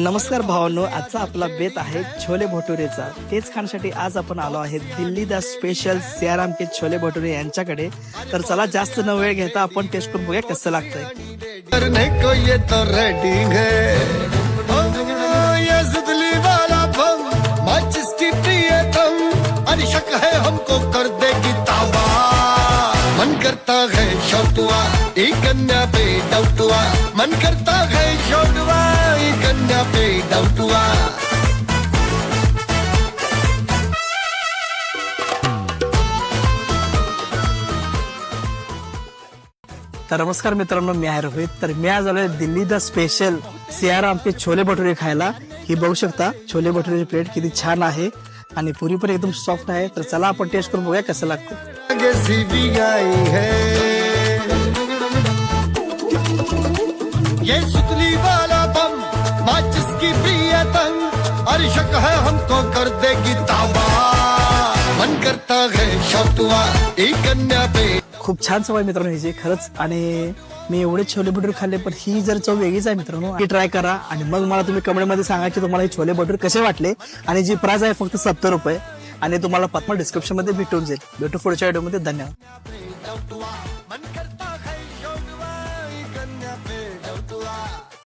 नमस्कार भावांनो आजचा आपला बेत आहे छोले भटुरेचा. तेच खाण्यासाठी आज आपण आलो आहे दिल्ली द स्पेशल सियाराम के छोले भटुरे यांच्याकडे. तर चला जास्त न वेळ घेता आपण टेस्ट करून बघूया कसं लागतंय. हमको कर देगी ताबा मन करता है शौटुआ एक कन्या पे डाउटुआ मन करता डाउटुआ तर नमस्कार मित्रांनो मी आहे रोहित. तर मी आज आलोय दिल्ली द स्पेशल सियाराम के छोले भटुरे खायला. ही बघू शकता छोले भटुरेची प्लेट किती छान आहे. आणि पुरी पण एकदम सॉफ्ट आहे. तर चला आपण टेस्ट करून बघूया कसं लागतं. आगे सी भी है माचिस की और शक है हमको कर देगी ताबा मन करता है शौटुआ एक कन्या पे खूप छान सवय मित्रांनो ह्याची खरंच. आणि मी एवढे छोले भटूरे खाल्ले पण ही जर चव वेगळीच आहे मित्रांनो. ही ट्राय करा आणि मग मला तुम्ही कमेंटमध्ये सांगा की तुम्हाला हे छोले भटूरे कसे वाटले. आणि जी प्राइस आहे फक्त सत्तर रुपये. आणि तुम्हाला पत्मा डिस्क्रिप्शनमध्ये भेटून जाईल. भेटू पुढच्या व्हिडिओमध्ये. धन्यवाद.